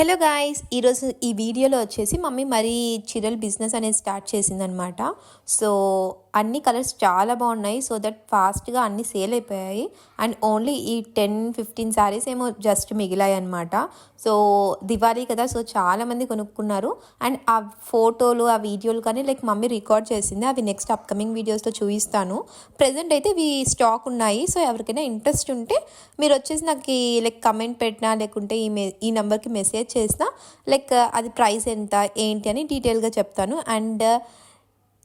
Hello guys ఈరోజు ఈ వీడియోలో వచ్చేసి మమ్మీ మరీ చీరల బిజినెస్ అనేది స్టార్ట్ చేసిందనమాట సో అన్ని కలర్స్ చాలా బాగున్నాయి. సో దట్ ఫాస్ట్గా అన్ని సేల్ అయిపోయాయి. అండ్ ఓన్లీ ఈ టెన్ ఫిఫ్టీన్ శారీస్ ఏమో జస్ట్ మిగిలాయి అనమాట సో దివాళీ కదా సో చాలామంది కొనుక్కున్నారు. అండ్ ఆ ఫోటోలు ఆ వీడియోలు కానీ లైక్ మమ్మీ రికార్డ్ చేసింది. అవి నెక్స్ట్ అప్కమింగ్ వీడియోస్తో చూపిస్తాను. ప్రజెంట్ అయితే ఇవి స్టాక్ ఉన్నాయి. సో ఎవరికైనా ఇంట్రెస్ట్ ఉంటే మీరు వచ్చేసి నాకు లైక్ కమెంట్ పెట్టినా లేకుంటే ఈ మె ఈ నెంబర్కి మెసేజ్ చేసినా లైక్ అది ప్రైస్ ఎంత ఏంటి అని డీటెయిల్గా చెప్తాను. అండ్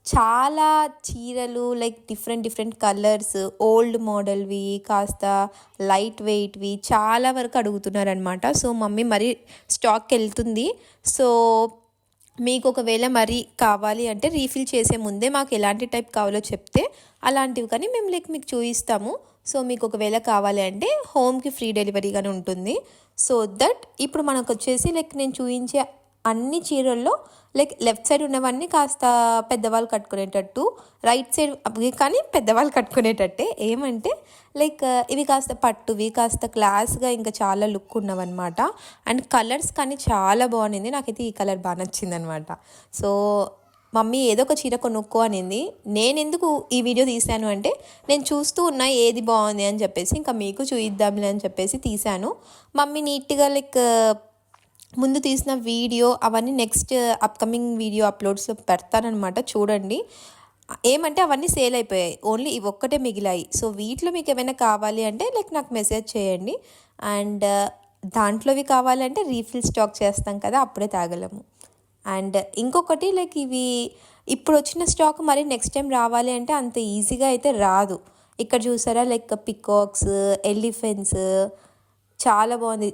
చాలా చీరలు like different different colours old మోడల్వి కాస్త లైట్ వెయిట్వి చాలా వరకు అడుగుతున్నారనమాట సో మమ్మీ మరి స్టాక్కి వెళ్తుంది సో మీకు ఒకవేళ మరి కావాలి అంటే రీఫిల్ చేసే ముందే మాకు ఎలాంటి టైప్ కావాలో చెప్తే అలాంటివి కానీ మేము లైక్ మీకు చూపిస్తాము. సో మీకు ఒకవేళ కావాలి అంటే హోమ్కి ఫ్రీ డెలివరీగానే ఉంటుంది. సో దట్ ఇప్పుడు మనకు వచ్చేసి లైక్ నేను చూపించే అన్ని చీరల్లో లైక్ లెఫ్ట్ సైడ్ ఉన్నవన్నీ కాస్త పెద్దవాళ్ళు కట్టుకునేటట్టు రైట్ సైడ్ కానీ పెద్దవాళ్ళు కట్టుకునేటట్టే. ఏమంటే లైక్ ఇవి కాస్త పట్టువి కాస్త క్లాస్గా ఇంకా చాలా లుక్ ఉన్నవన్నమాట. అండ్ కలర్స్ కానీ చాలా బాగుంది నాకైతే ఈ కలర్ బాగా నచ్చిందనమాట సో మమ్మీ ఏదో ఒక చీర కొనుక్కో అనింది. నేను ఎందుకు ఈ వీడియో తీశాను అంటే నేను చూస్తూ ఉన్నా ఏది బాగుంది అని చెప్పేసి ఇంకా మీకు చూయిద్దాంలే అని చెప్పేసి తీశాను. మమ్మీ నీట్గా లైక్ ముందు తీసిన వీడియో అవన్నీ నెక్స్ట్ అప్కమింగ్ వీడియో అప్లోడ్స్లో పెడతానమాట చూడండి. ఏమంటే అవన్నీ సేల్ అయిపోయాయి. ఓన్లీ ఇవి ఒక్కటే మిగిలాయి. సో వీటిలో మీకు ఏమైనా కావాలి అంటే లైక్ నాకు మెసేజ్ చేయండి. అండ్ uh, దాంట్లోవి కావాలంటే రీఫిల్ స్టాక్ చేస్తాం కదా అప్పుడే తాగలము. అండ్ uh, ఇంకొకటి లైక్ ఇవి ఇప్పుడు వచ్చిన స్టాక్ మరి నెక్స్ట్ టైం రావాలి అంటే అంత ఈజీగా అయితే రాదు. ఇక్కడ చూసారా లైక్ పికాక్స్ ఎలిఫెంట్స్ చాలా బాగుంది.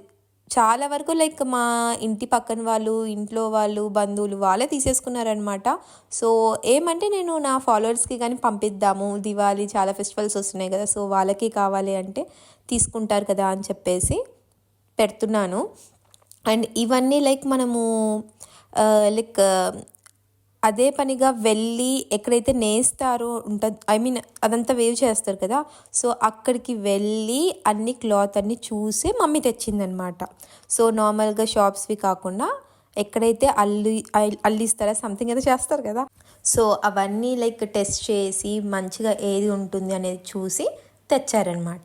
చాలా వరకు లైక్ మా ఇంటి పక్కన వాళ్ళు ఇంట్లో వాళ్ళు బంధువులు వాళ్ళే తీసేసుకున్నారనమాట సో ఏమంటే నేను నా ఫాలోవర్స్కి కానీ పంపిద్దాము. దివాళీ చాలా ఫెస్టివల్స్ వస్తున్నాయి కదా సో వాళ్ళకి కావాలి అంటే తీసుకుంటారు కదా అని చెప్పేసి పెడుతున్నాను. అండ్ ఇవన్నీ లైక్ మనము లైక్ అదే పనిగా వెళ్ళి ఎక్కడైతే నేస్తారో ఉంటుంది ఐ మీన్ అదంతా వేవ్ చేస్తారు కదా. సో అక్కడికి వెళ్ళి అన్ని క్లాత్ అన్ని చూసి మమ్మీ తెచ్చిందనమాట. సో నార్మల్గా షాప్స్వి కాకుండా ఎక్కడైతే అల్లి అల్లిస్తారా సంథింగ్ ఏదో చేస్తారు కదా. సో అవన్నీ లైక్ టెస్ట్ చేసి మంచిగా ఏది ఉంటుంది అనేది చూసి తెచ్చారనమాట.